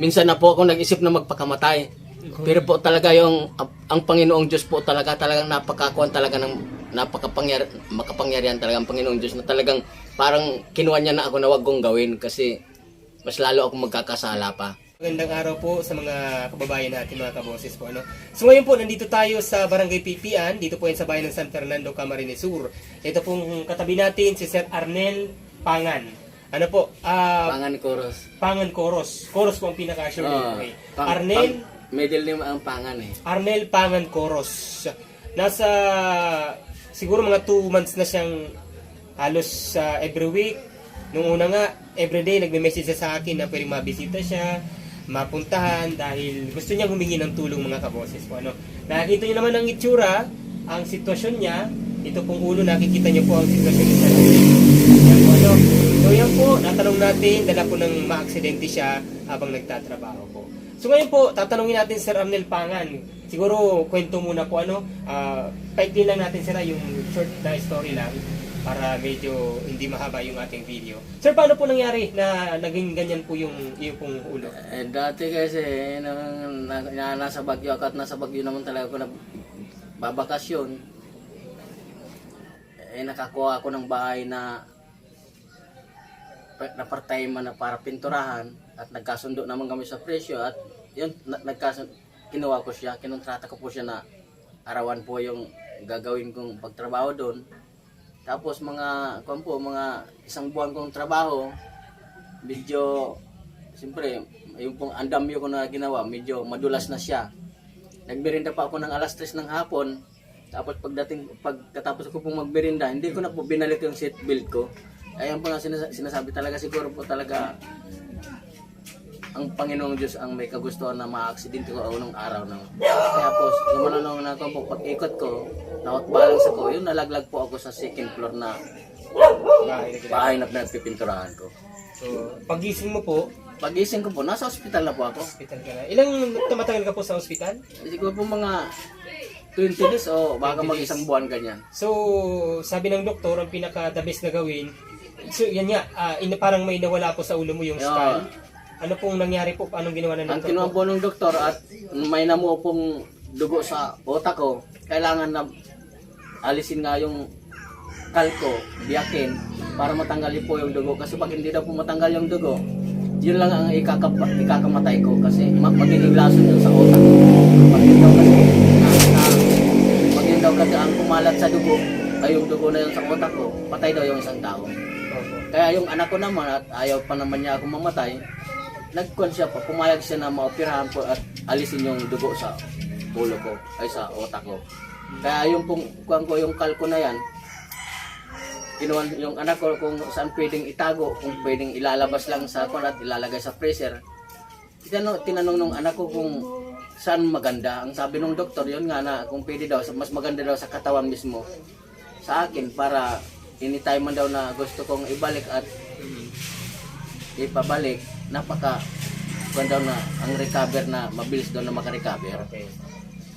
minsan na po ako nag-isip na magpakamatay. Pero po talaga yung ang Panginoong Diyos po talaga talagang napakakuan talaga ng napakapangyar makapangyarihan talaga ang Panginoong Diyos na talagang parang kinuha niya na ako na wag kong gawin kasi mas lalo ako magkakasala pa. Magandang araw po sa mga kababayan natin, mga kaboses po. Ano? So ngayon po, nandito tayo sa Barangay Pipian, dito po yan sa bayan ng San Fernando, Camarines Sur. Ito pong katabi natin, si Sir Arnel Pangan. Ano po? ah Pangan Koros. Pangan Coros. Coros po ang pinaka-sure name. Oo. Okay. Pang- Arnel, pang- middle name ang Pangan eh. Arnel Pangan Coros. Nasa, siguro mga 2 months na siyang halos sa every week. Nung una nga, everyday nagme-message siya sa akin na pwedeng mabisita siya, mapuntahan dahil gusto niya humingi ng tulong mga kaboses po. Ano? Nakikita niyo naman ang itsura, ang sitwasyon niya. Ito pong ulo, nakikita niyo po ang sitwasyon niya. Ano? So yan po, natanong natin, dala po ng maaksidente siya habang nagtatrabaho po. So ngayon po, tatanungin natin Sir Arnel Pangan. Siguro kwento muna po ano, uh, paikli lang natin sila yung short na story lang para medyo hindi mahaba yung ating video. Sir, paano po nangyari na naging ganyan po yung iyo pong ulo? Eh, dati kasi, nang, na, na, nasa Bagyo ako at nasa Bagyo naman talaga ako na babakasyon. Eh, nakakuha ako ng bahay na na part-time na para pinturahan at nagkasundo naman kami sa presyo at yun, na, nagkasundo, kinuha ko siya, kinontrata ko po siya na arawan po yung gagawin kong pagtrabaho doon. Tapos mga, kung po, mga isang buwan kong trabaho, medyo, siyempre, yung pong andamyo ko na ginawa, medyo madulas na siya. Nagmerinda pa ako ng alas 3 ng hapon, tapos pagdating, pagkatapos ko pong magmerinda, hindi ko na po binalik yung seatbelt ko. Ayan po nga sinasa- sinasabi talaga siguro po talaga ang Panginoong Diyos ang may kagustuhan na ma-aksidente ko unang araw ng kaya po gumanong na ako po pag ikot ko nawat balance ako yun nalaglag po ako sa second floor na Bahay na ginagawa. bahay na pinagpipinturahan ko So, pagising mo po, pagising ko po nasa ospital na po ako hospital ka na. Ilang tumatagal ka po sa ospital? siguro po mga 20 days o baka 20 mag days. isang buwan ganyan So, sabi ng doktor, ang pinaka the best na gawin, so yan nga, ah, in, parang may nawala po sa ulo mo yung Yeah. skull. Ano pong nangyari po? Anong ginawa ng ang doktor kinuha po? po ng doktor at may namuo pong dugo sa utak ko kailangan na alisin nga yung kalko, biyakin para matanggalin po yung dugo kasi pag hindi daw po matanggal yung dugo yun lang ang ikakap ikakamatay ko kasi ma- magiging lason yun sa utak pag yun daw kasi na, na, pag yun daw kasi ang kumalat sa dugo ay yung dugo na yun sa utak ko patay daw yung isang tao. Kaya yung anak ko naman at ayaw pa naman niya ako mamatay, nagkon siya pa, pumayag siya na maoperahan po at alisin yung dugo sa ulo ko, ay sa otak ko. Kaya yung pong, kuhan ko yung kalko na yan, kinuha yung anak ko kung saan pwedeng itago, kung pwedeng ilalabas lang sa kwan at ilalagay sa freezer. Tinanong, tinanong nung anak ko kung saan maganda. Ang sabi nung doktor, yun nga na kung pwede daw, mas maganda daw sa katawan mismo sa akin para anytime man daw na gusto kong ibalik at ipabalik, napaka kung na ang recover na mabilis daw na makarecover. Okay.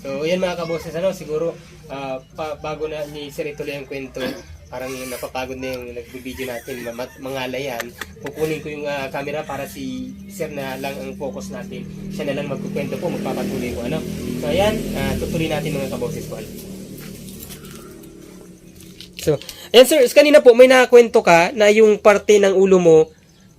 So, yan mga kaboses, ano, siguro, ah, pa, bago na ni Sir ituloy ang kwento, parang napapagod na yung nagbibideo natin, mamat, mangalayan. Kukunin ko yung ah, camera para si Sir na lang ang focus natin. Siya na lang magkukwento po, magpapatuloy ko, ano. So, ayan, ah, tutuloy natin mga kaboses ko. So, ayan sir, kanina po may nakakwento ka na yung parte ng ulo mo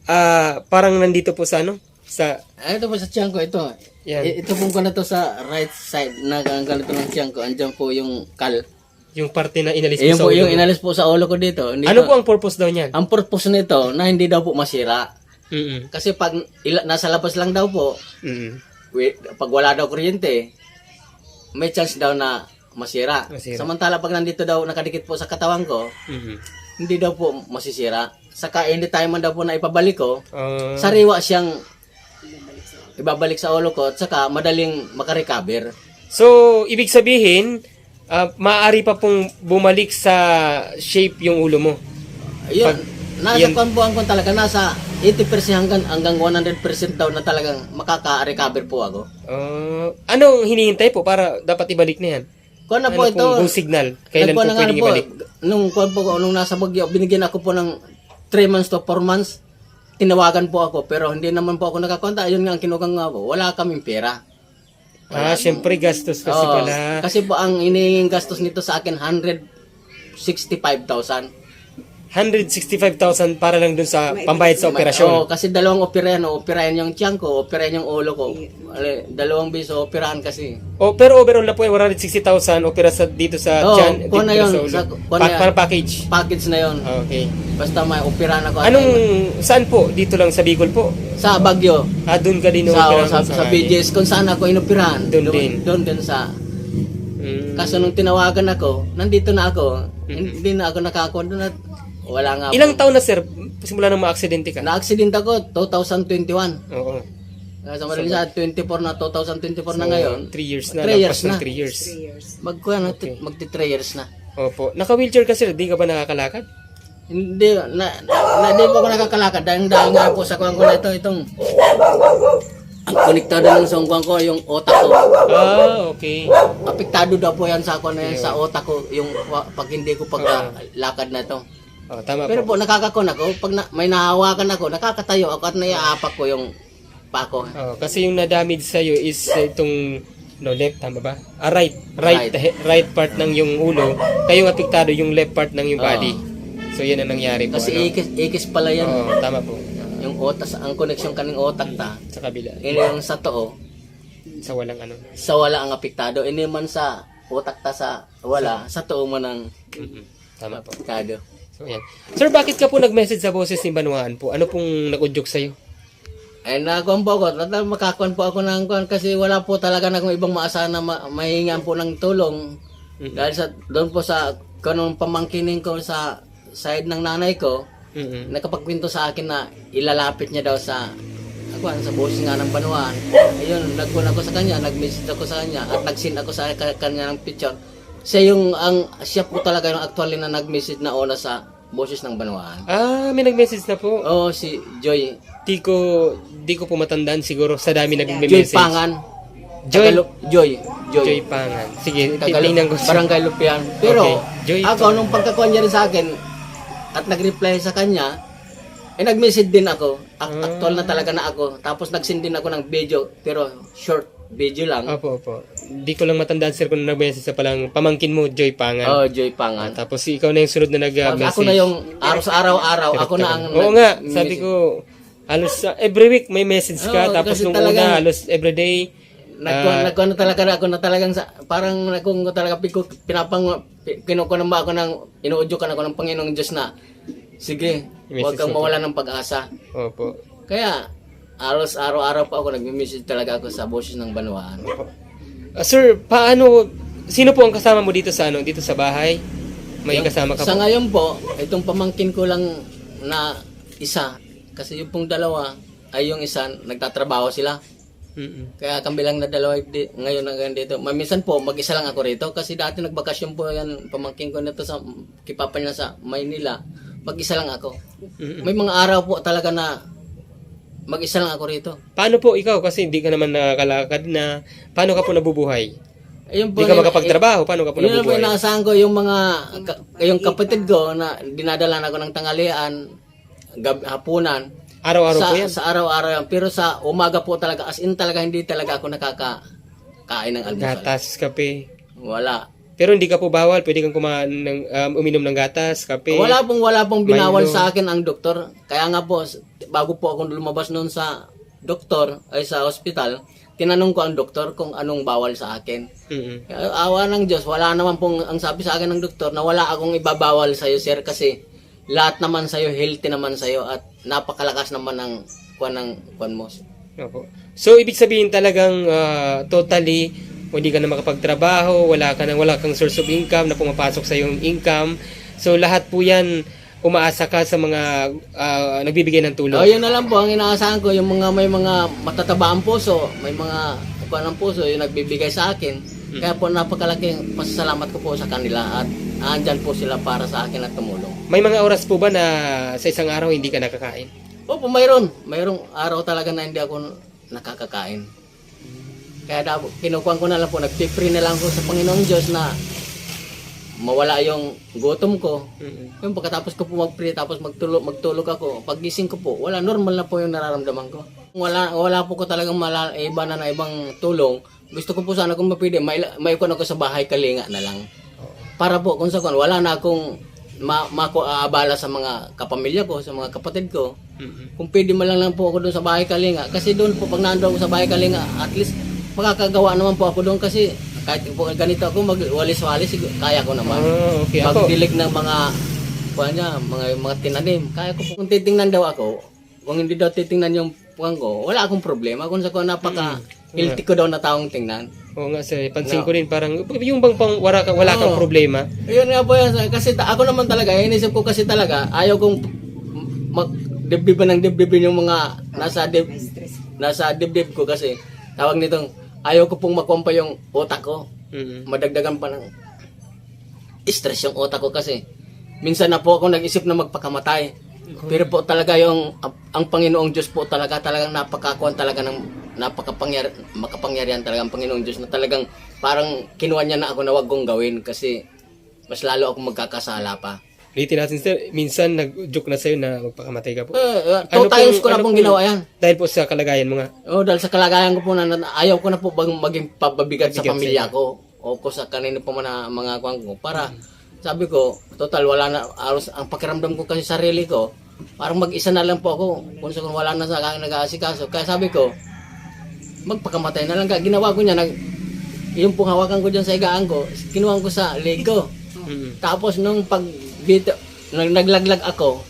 ah, parang nandito po sa ano? Sa Ay, ito po sa tiyan ko, ito. Yan. I- ito pong ko na to sa right side na ang ganito ng tiyan ko. Andiyan po yung kal. yung parte na inalis mo Ayun sa po ulo yung mo. inalis po sa ulo ko dito. Hindi Ano po- po ang purpose daw niyan? ang purpose nito na hindi daw po masira. Mm-mm. Kasi pag ila, nasa labas lang daw po, Mm-mm. wi- pag wala daw kuryente, may chance daw na masira. Masira. Samantala pag nandito daw nakadikit po sa katawan ko, Mm-mm. hindi daw po masisira. Saka hindi tayo man daw po na ipabalik ko, Ah, sariwa siyang ibabalik sa ulo ko at saka madaling makarecover. so, ibig sabihin, ah, maaari pa pong bumalik sa shape yung ulo mo. Ayun, Pag- nasa yan- kampuan ko talaga, nasa 80% hanggang, hanggang 100% daw na talagang makaka-recover po ako. Ah, anong hinihintay po para dapat ibalik na yan? Kung ano Ano po ito, go signal? Kailan po na pwedeng po, ibalik? Nung, kung po, nung nasa Bagyo, binigyan ako po ng 3 months to 4 months. tinawagan po ako pero hindi naman po ako nakakonta. Ayun nga ang kinugang nga po, wala kaming pera. Ah, syempre gastos kasi Oo, pala. Kasi po ang inihinging gastos nito sa akin 165,000. 165,000 para lang dun sa pambayad sa Oo, operasyon. kasi dalawang operahan, operahan yung tiyan ko, operahan yung ulo ko. Ale, dalawang biso operahan kasi. Oh, pero overall na po 160,000 opera sa dito sa Oo, tiyan, kuha dito na yun. sa ulo. Sa- kuha Pa- na yan. para package. Package na yon. Okay. Basta may operahan ako. Anong saan po? Dito lang sa Bicol po. Sa Bagyo. Ah, doon ka din Sa, sa, sa. BGS kung saan ako inoperahan. Doon din. Doon din sa... Mm. Kaso nung tinawagan ako, nandito na ako. Hindi na ako nakakuha doon at wala nga. Ilang taon na sir simula nang maaksidente ka? Na-accident ako 2021. Oo. Kaya sa Manila, 24 na 2024 na ngayon. 3 years na. Three years na. 3 years. Magkuha na, magti 3 years na. Opo. Naka-wheelchair ka sir, di ka ba nakakalakad? Hindi, na, na, hindi po ako nakakalakad dahil dahil nga po sa kuwang ko na ito, itong ang konektado ng songkwang ko, yung otak ko. Ah, okay. Apektado daw po yan sa ako na yan, sa otak ko, yung pag hindi ko paglalakad na ito. Oh, tama Pero po. po, nakakakon ako, pag na, may nahawakan ako, nakakatayo ako at naiaapak ko yung pako. Oh, kasi yung na-damage sa iyo is itong no left tama ba? Ah, right. Right Right. he- right part ng yung ulo, kayong apektado yung left part ng yung Oo. body. So yan ang nangyari po. Kasi ano? ikis, ikis pala yan. Oo, tama po. Yung otas, ang koneksyon kaning otak ta, Sa kabila. ini yung sa too, Sa walang ano. sa wala ang apektado. Ini man sa otak ta sa wala, sa too mo ng Mm-mm. Tama po. apektado. So yan. Sir, bakit ka po nag-message sa boses ni Banuan po? Ano pong nag-udyok sa'yo? Ay nakuha po ako, Tata- makakuha po ako ng kuhan kasi wala po talaga na akong ibang maasahan na ma- mahingan po ng tulong. Mm-mm. Dahil sa doon po sa kanong pamangkinin ko sa side ng nanay ko, Mm-mm. nakapagkwento sa akin na ilalapit niya daw sa ako sa boses nga ng banuan. Ayun, nagkuhan ako sa kanya, nag-message ako sa kanya at nag-send ako sa ka- kanya ng picture. Siya yung ang siya po talaga yung actually na nag-message na una sa boses ng banuan. Ah, may nag-message na po. Oh, si Joy. Di ko, di ko po matandaan siguro sa dami Joy nag-message. Pangan. Joy? Tagalo- Joy. Joy. Joy Pangan. Sige, Tagalo- titingnan ko. Barangay Lupian. Pero Okay. Joy ako nung pagkakuha niya rin sa akin at nag-reply sa kanya, eh nag-message din ako. Ak- Ah. Actual na talaga na ako. Tapos nag-send din ako ng video, pero short video lang. Opo, opo. Di ko lang matandaan sir kung nag-message sa palang pamangkin mo, Joy Pangan. Oh, Joy Ah, Pangan. tapos ikaw na yung sunod na nag-message. Ako na yung araw sa araw-araw, ako na ang Oo nga, sabi ko, halos sa every week may message ka, Oo, tapos kasi nung talagang- una, halos everyday. Nagkuha ah, nagkuha na talaga ako na talagang sa, parang nagkuha ko talaga pico, pinapang pi- na ba ako ng inuudyokan ako ng Panginoong Diyos na sige, huwag kang mawala ng pag-asa. opo. Kaya aros araw-araw pa ako nagme-message talaga ako sa boses ng Banuan. Ah, sir, paano, sino po ang kasama mo dito sa ano, dito sa bahay? May kasama ka Sa po? ngayon po, itong pamangkin ko lang na isa kasi yung pong dalawa ay yung isa nagtatrabaho sila. Mm-mm. Kaya kami lang na dalawa di, ngayon hanggang dito. Maminsan po, mag-isa lang ako rito kasi dati nagbakasyon po yan, pamangkin ko na to sa kipapa niya sa Maynila. Mag-isa lang ako. Mm-mm. May mga araw po talaga na mag-isa lang ako rito. Paano po ikaw kasi hindi ka naman nakakalakad na paano ka po nabubuhay? Ayun po, Hindi ka yun- makapagtrabaho, paano ka po Yun ang nabubuhay? inaasahan ko yung mga ka- yung kapatid ko na dinadala ako ng tanghalian, gab, hapunan. Araw-araw sa, po yan. sa araw-araw yan. Pero sa umaga po talaga, as in talaga hindi talaga ako nakakain ng almusal. Gatas, kape. Wala. Pero hindi ka po bawal, pwede kang kumain ng, um, uminom ng gatas, kape. Wala pong wala pong binawal Milo. sa akin ang doktor. Kaya nga po, s- bago po ako lumabas noon sa doktor, ay sa hospital, tinanong ko ang doktor kung anong bawal sa akin. Kaya, Awa ng Diyos, wala naman pong ang sabi sa akin ng doktor na wala akong ibabawal sa iyo, sir, kasi lahat naman sa iyo, healthy naman sa iyo at napakalakas naman ng kuan ng kuan mo. Opo. So, ibig sabihin talagang ah, totally, hindi ka na makapagtrabaho, wala ka na, wala kang source of income na pumapasok sa iyong income. So, lahat po yan, umaasa ka sa mga ah, nagbibigay ng tulong. O, yun na lang po ang inaasahan ko, yung mga may mga matataba ang puso, may mga kuan ng puso, yung nagbibigay sa akin. Kaya po napakalaking pasasalamat ko po sa kanila at andyan po sila para sa akin at tumulong. May mga oras po ba na sa isang araw hindi ka nakakain? Opo, mayroon. Mayroong araw talaga na hindi ako nakakakain. Kaya daw, ko na lang po, nagpipri na lang ko sa Panginoong Diyos na mawala yung gutom ko. Mm-mm. Yung pagkatapos ko po mag-pray, tapos magtulog, magtulog ako, pagising ko po, wala, normal na po yung nararamdaman ko. Wala, wala po ko talagang mala, iba na na ibang tulong. Gusto ko po sana kung mapili, may, may ako sa bahay kalinga na lang. Para po, kung sa kung wala na akong ma, mako aabala sa mga kapamilya ko, sa mga kapatid ko. Mm-mm. Kung pwede man lang, lang po ako doon sa bahay kalinga. Kasi doon po, pag nando ako sa bahay kalinga, at least makakagawa naman po ako doon kasi kahit po ganito ako magwalis-walis, kaya ko naman Ah, okay. Ako, magdilig ng mga kuha niya, mga mga tinanim. Kaya ko po kung titingnan daw ako, kung hindi daw titingnan yung puwang ko, wala akong problema. Kung sa ko napaka healthy ko daw na taong tingnan. oo nga sir, pansin ko rin parang, yung bang pang wala, ka, wala kang problema. Ayun nga po yan. Kasi ta- ako naman talaga, inisip ko kasi talaga, ayaw kong mag dibdiban ng dibdibin yung mga nasa dib nasa dibdib ko kasi tawag nitong ayaw ko pong makompa yung utak ko. Mm-mm. madagdagan pa ng stress yung utak ko kasi minsan na po ako nag-isip na magpakamatay. Pero po talaga yung ang, ang Panginoong Diyos po talaga talagang napakakuan talaga ng napakapangyar makapangyarihan talaga ang Panginoong Diyos na talagang parang kinuha niya na ako na wag kong gawin kasi mas lalo ako magkakasala pa. Ulitin natin sir, minsan nag-joke na sa'yo na magpakamatay ka po. Eh, uh, Ano two times pong- ko na ano pong ginawa yan. Dahil po sa kalagayan mo nga. Oh, dahil sa kalagayan ko po na, na- ayaw ko na po bang maging pababigat sa pamilya ko o ko sa kanino man na mga kwang ko para sabi ko, total wala na aros ang pakiramdam ko kasi sarili ko. Parang mag-isa na lang po ako kung sa kung wala na sa akin nag-aasikaso. Kaya sabi ko, magpakamatay na lang ka. Ginawa ko niya, nag, yung pong hawakan ko dyan sa igaan ko, kinuha ko sa leg ko. Mm-mm. Tapos nung pag dito, nag naglaglag ako,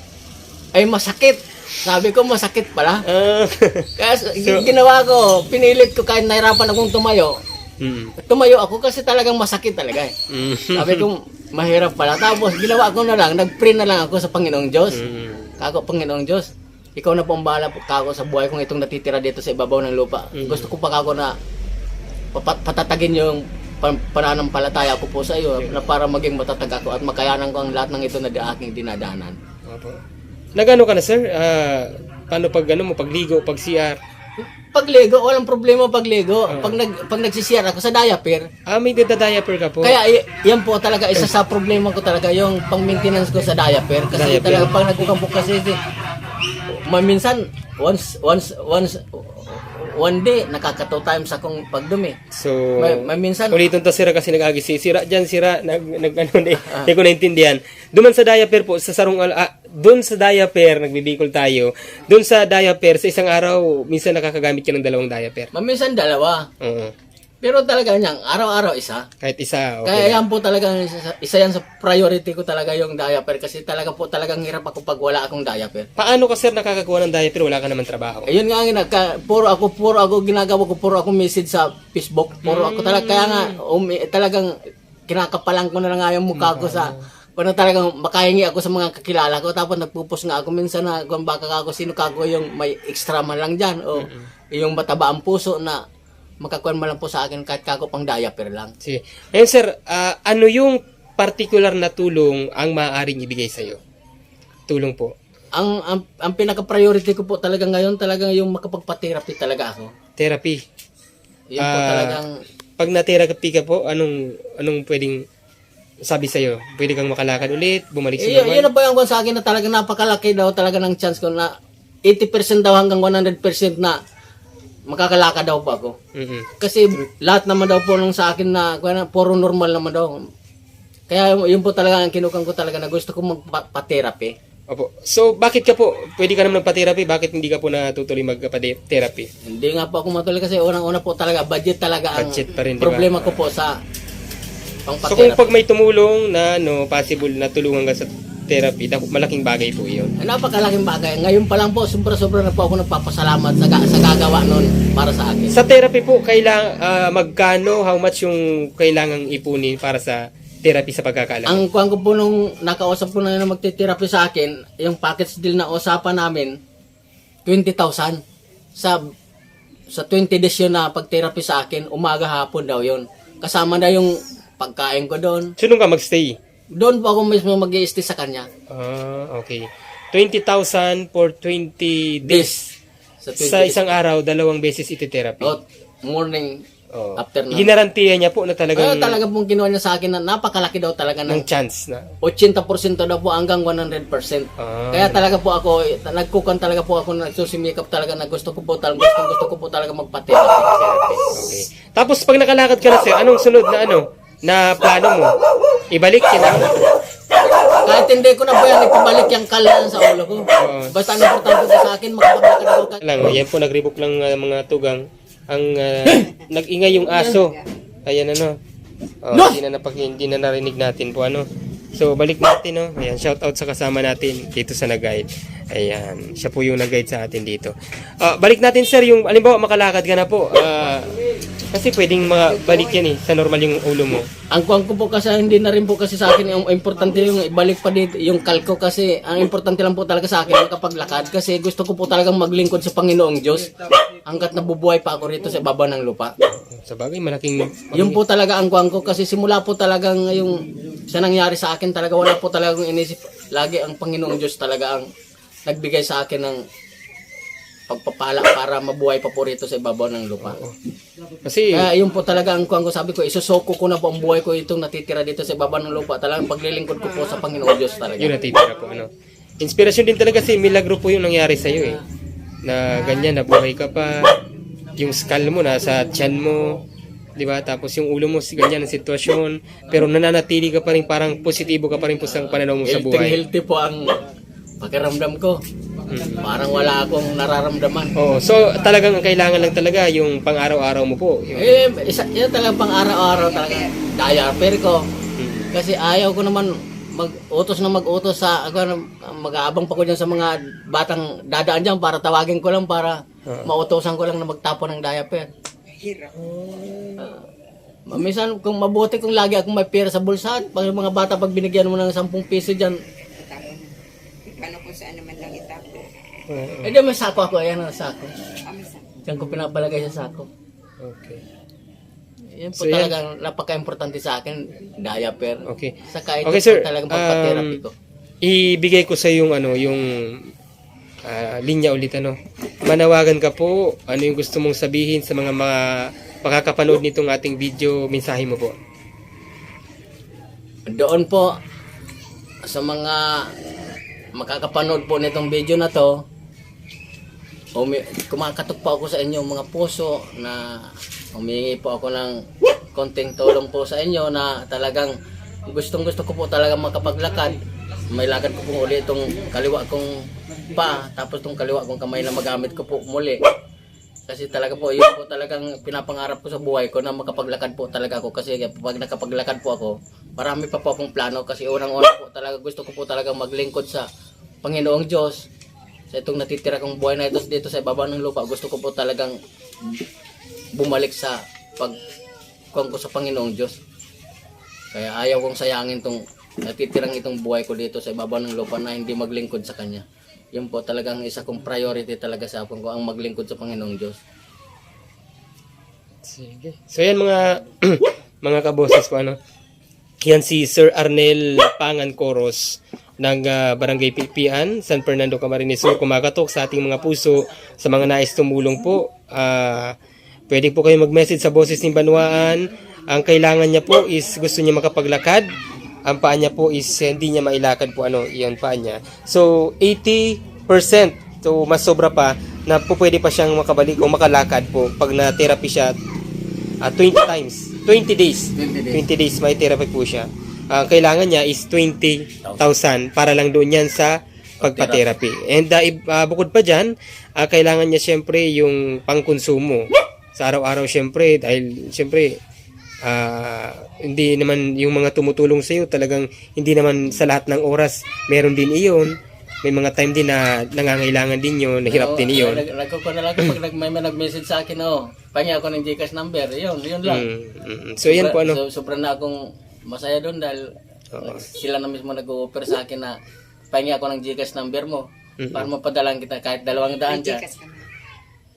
ay masakit. Sabi ko, masakit pala. Ah, Kaya s- ginawa ko, pinilit ko kahit nahirapan akong tumayo. mm. Tumayo ako kasi talagang masakit talaga eh. Mm. Sabi ko, mahirap pala. Tapos ginawa ko na lang, nag-pray na lang ako sa Panginoong Diyos. Mm. Kako, Panginoong Diyos, ikaw na po ang bahala po kako sa buhay kong itong natitira dito sa ibabaw ng lupa. Gusto ko pa kako na patatagin yung pan- pananampalataya ko po sa iyo na para maging matatag ako at makayanan ko ang lahat ng ito na di aking dinadaanan. Opo. Nagano ka na sir? Ah, paano pag ano mo, pagligo, pag CR? Pag Lego, walang problema pag Lego. Pag, nag, pag nagsisiyar ako sa diaper, Ah, may dadadiaper ka po. Kaya y- yan po talaga isa sa problema ko talaga yung pang-maintenance ko sa diaper kasi Diaper. talaga pag nagkukampok kasi si maminsan once once once one day nakaka two times akong pagdumi. so, May, may minsan ulitin to sira kasi nag si sira dyan, sira, nag, nag ano, hindi, hindi ko naintindihan. Duman sa diaper po, sa sarong, ah, doon sa diaper, nagbibikol tayo, doon sa diaper, sa isang araw, minsan nakakagamit ka ng dalawang diaper. maminsan dalawa. Oo. Pero talaga niyang araw-araw isa. Kahit isa, Kaya okay. yan po talaga isa, isa yan sa priority ko talaga yung diaper kasi talaga po talagang hirap ako pag wala akong diaper. Paano ka sir nakakakuha ng diaper, wala ka naman trabaho? Ayun nga ang ginagka, puro ako puro ako ginagawa ko puro ako message sa Facebook. Puro ako talaga kaya nga umi, talagang kinakapalan ko na lang nga yung mukha ko sa kung talagang makahingi ako sa mga kakilala ko tapos nagpupos nga ako minsan na kung baka ako sino kako yung may extra man lang diyan o yung mataba ang puso na makakuan man lang po sa akin kahit kako pang diaper lang. Sige. Ngayon sir, ah, ano yung particular na tulong ang maaaring ibigay sa'yo? Tulong po. Ang ang, ang pinaka-priority ko po talaga ngayon talagang yung makapagpa-therapy talaga ako. Therapy. Yun po Ah, talagang Pag na-therapy ka po, anong anong pwedeng sabi sa'yo? Pwede kang makalakad ulit, bumalik sa Eh, normal? yun na po yung sa akin na talagang napakalaki daw talaga ng chance ko na 80% daw hanggang 100% na makakalakad daw po ako. Mm-mm. Kasi lahat naman daw po nung sa akin na puro normal naman daw. Kaya yun po talaga ang kinukan ko talaga na gusto ko magpa-therapy. Opo. So, bakit ka po, pwede ka naman magpa-therapy, bakit hindi ka po natutuloy magpa-therapy? Hindi nga po ako matuloy kasi unang-una po talaga budget talaga ang Budget pa rin, problema ko po sa So, kung pag may tumulong na no, possible na tulungan ka sa therapy, malaking bagay po yun. Ay, napakalaking bagay. Ngayon pa lang po, sobra-sobra na po ako nagpapasalamat sa, ga- sa gagawa nun para sa akin. Sa therapy po, kailang, ah, magkano, how much yung kailangang ipunin para sa therapy sa pagkakaalam? Ang kuhan ko po nung nakausap ko na na magte-therapy sa akin, yung package deal na usapan namin, 20,000. Sa sa 20 days yun na pag-therapy sa akin, umaga hapon daw yun. Kasama na yung pagkain ko doon. So, nung ka magstay? Doon po ako mismo mag stay sa kanya. Ah, okay. 20,000 for 20 days. Sa 20 Sa isang araw, dalawang beses iti-therapy. Oh, morning, Oh. After na- Ginarantiya niya po na talagang Kaya talaga pong ginawa niya sa akin na napakalaki daw talaga ng ng chance na. 80% daw po hanggang 100%. Ah. Kaya talaga po ako, nagkukan talaga po ako, nagsusimikap talaga na gusto ko po talaga, gusto, gusto ko po talaga magpatera. Okay. Tapos pag nakalakad ka na sir, anong sunod na ano? Na plano mo? Ibalik kailangan? Kahit hindi ko na po yan, ipabalik yung kalan sa ulo ko. Basta ang importante po sa akin, makapaglakad ako. ka- lang, yan po nagribok lang uh, mga tugang. Ang uh, nag-ingay yung aso. Ayan ano. Oh, hindi na napag hindi na narinig natin po ano. So balik natin no. Ayan, shout out sa kasama natin dito sa nag-guide. Ayan, siya po yung nag-guide sa atin dito. Ah, balik natin sir yung alimbawa makalakad ka na po. Ah, kasi pwedeng balik yan eh sa normal yung ulo mo. Ang kuwang ko po kasi hindi na rin po kasi sa akin yung importante yung ibalik pa dito yung kalko kasi ang importante lang po talaga sa akin yung kapaglakad kasi gusto ko po talagang maglingkod sa Panginoong Diyos hanggat nabubuhay pa ako rito sa baba ng lupa. Sa bagay malaking Yun po talaga ang kuwang ko kasi simula po talagang yung sa nangyari sa akin talaga wala po talagang inisip lagi ang Panginoong Diyos talaga ang nagbigay sa akin ng pagpapala para mabuhay pa po rito sa ibabaw ng lupa. kasi Kaya yun po talaga ang kuwang ko sabi ko, isusoko ko na po ang buhay ko itong natitira dito sa baba ng lupa. Talagang paglilingkod ko po sa Panginoon Diyos talaga. yun natitira po ano. Inspirasyon din talaga si milagro po yung nangyari sa iyo eh. Na ganyan nabuhay ka pa. Yung skull mo nasa tiyan mo, 'di ba? Tapos yung ulo mo si ganyan ang sitwasyon, pero nananatili ka pa rin parang positibo ka pa rin po sa pananaw mo sa Healthy, buhay. healthy po ang pakiramdam ko. Parang wala akong nararamdaman. Oh, so talagang ang kailangan lang talaga yung pang-araw-araw mo po. Yung, Eh, isa, yun talaga pang araw-araw talaga. Diaper ko. Kasi ayaw ko naman mag-utos na mag-utos sa ako mag-aabang pa ko dyan sa mga batang dadaan dyan para tawagin ko lang para mautosan ko lang na magtapon ng diaper. Uh, minsan kung mabuti kung lagi akong may pera sa bulsa pag yung mga bata pag binigyan mo ng 10 piso dyan Paano kung saan naman eh di may sako ako ayan ang sako Kami sa dyan ko pinapalagay sa sako okay. yan po So, yan- talagang napaka-importante sa akin diaper Okay. Saka ito Okay, po sir. talagang pagpa-therapy Um, ko. ibigay ko sa yung ano, yung ah, linya ulit ano. Manawagan ka po, ano yung gusto mong sabihin sa mga mga makakapanood nitong ating video, mensahe mo po. Doon po sa mga makakapanood po nitong video na to, umi- kumakatok po ako sa inyo mga puso na humingi po ako ng konting tulong po sa inyo na talagang gustong gusto ko po talaga makapaglakad. May lakad ko po uli itong kaliwa kong pa, tapos itong kaliwa kong kamay na magamit ko po muli. Kasi talaga po, yun po talagang pinapangarap ko sa buhay ko na makapaglakad po talaga ako. Kasi pag nakapaglakad po ako, marami pa po akong plano. Kasi unang-una po talaga, gusto ko po talaga maglingkod sa Panginoong Diyos. Sa itong natitira kong buhay na ito dito sa ibaba ng lupa, gusto ko po talagang bumalik sa pag ko sa Panginoong Diyos. Kaya ayaw kong sayangin tong natitirang itong buhay ko dito sa ibaba ng lupa na hindi maglingkod sa Kanya. Yun po talagang isa kong priority talaga sa akin ko ang maglingkod sa Panginoong Diyos. Sige. So yan mga mga kaboses ko ano. Yan si Sir Arnel Pangan Coros ng ah, Barangay Pipian, San Fernando Camarines Sur kumakatok sa ating mga puso sa mga nais tumulong po. Ah, pwede po kayo mag-message sa Boses ni Banwaan. Ang kailangan niya po is gusto niya makapaglakad. Ang paa niya po is hindi niya mailakad po ano, iyan paa niya. So 80% so mas sobra pa na po pwede pa siyang makabalik o makalakad po pag na-therapy siya ah, 20 times, 20 days. 20 days. 20 days may therapy po siya. Ang kailangan niya is 20,000 para lang doon yan sa pagpa-therapy. And ah, bukod pa dyan, ah, kailangan niya syempre yung pangkonsumo. Sa araw-araw syempre, dahil syempre, ah, hindi naman yung mga tumutulong sa iyo talagang hindi naman sa lahat ng oras meron din iyon. May mga time din na nangangailangan din yun, nahirap din iyon. Nag, nagkukuha na lang pag nag, may nag-message sa akin, oh, pahingi ako ng Gcash number. Yun, yun lang. Mm, mm. So yan po ano. So, sobra na akong masaya doon dahil nag- sila na mismo nag-offer sa akin na pahingi ako ng Gcash number mo para mapadalan kita kahit dalawang daan dyan Tikas kami.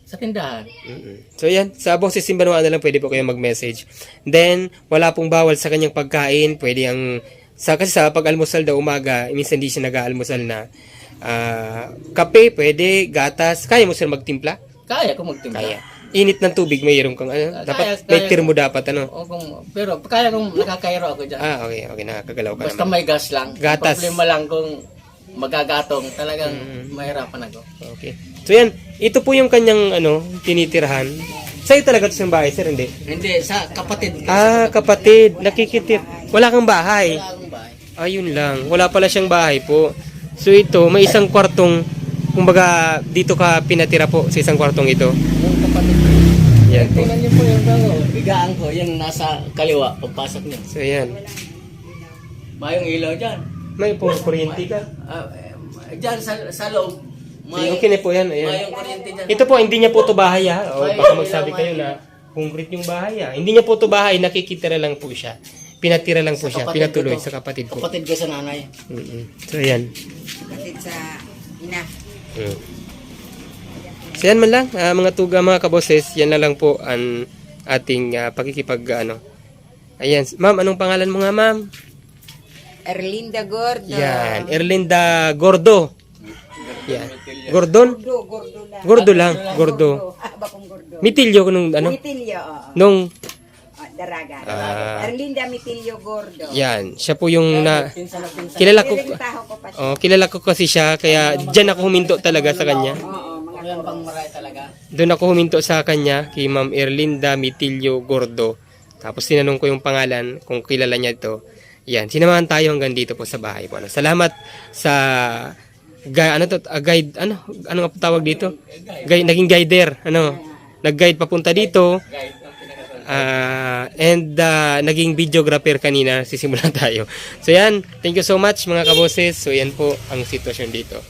sa tindahan. Mm-mm. So yan, sa boses Simbanuan na lang pwede po kayo mag-message. Then, wala pong bawal sa kanyang pagkain. Pwede ang, sa, kasi sa pag-almusal daw umaga, minsan hindi siya nag-aalmusal na. Ah, kape, pwede, gatas. Kaya mo sir magtimpla? Kaya ko magtimpla. Kaya. Init ng tubig, mayroon kang ano, dapat Kaya- may termo dapat ano. O kung, pero kaya kung nakakairo ako dyan. Ah, okay, okay, nakakagalaw ka Basta naman. may gas lang. Ang Gatas. Problema lang kung magagatong, talagang Mm. mahirapan ako. Okay. So yan, ito po yung kanyang ano, tinitirahan. Sa'yo talaga ito sa bahay, sir, hindi? Hindi, sa kapatid. Ah, kapatid, nakikitir. Wala kang bahay. Wala akong bahay. Ayun lang, wala pala siyang bahay po. So ito, may isang kwartong, kumbaga dito ka pinatira po sa isang kwartong ito. Yan po. Tingnan niyo po yung bago. Bigaan ko, yung nasa kaliwa, pagpasok niyo. So yan. Mayong ilaw dyan. May po kuryente ka. Ah, eh, dyan sa, sa loob. Okay, okay na po yan. Ayan. Mayong kuryente dyan. Ito po, hindi niya po to bahay ha. O baka magsabi kayo na concrete yung bahay ha. Hindi niya po to bahay, nakikitira lang po siya. Pinatira lang po Sa siya, kapatid pinatuloy ko to. sa kapatid ko. Kapatid ko sa nanay. Mm-mm. So yan. Kapatid sa ina. Mm. So yan man lang, ah, mga tuga, mga kaboses, yan na lang po ang ating ah, pakikipag ano. Ayan, ma'am, anong pangalan mo nga ma'am? Erlinda Gordo. Yan, Erlinda Gordo. Yan. Gordon? Gordo, gordo lang. Gordo lang, Gordo. Ah, gordo. Mitilyo nung ano? Mitilyo, oo. Nung, Ah, Daraga. Ah. Erlinda Mitilyo Gordo. yan, siya po yung na, kilala ko, oh, kilala ko kasi siya, kaya dyan ako huminto talaga sa kanya. Oo, Yan pang maray talaga. Doon ako huminto sa kanya, kay Ma'am Erlinda Mitilio Gordo. Tapos tinanong ko yung pangalan, kung kilala niya ito. Yan, sinamahan tayo hanggang dito po sa bahay po. Ano. Salamat sa ga, ano to, ah, guide, ano, ano nga tawag dito? Guide, naging guider, ano, nag-guide papunta dito. Ah, and ah, naging videographer kanina, sisimulan tayo. So yan, thank you so much mga kaboses. So yan po ang sitwasyon dito.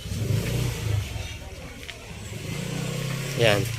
Yan.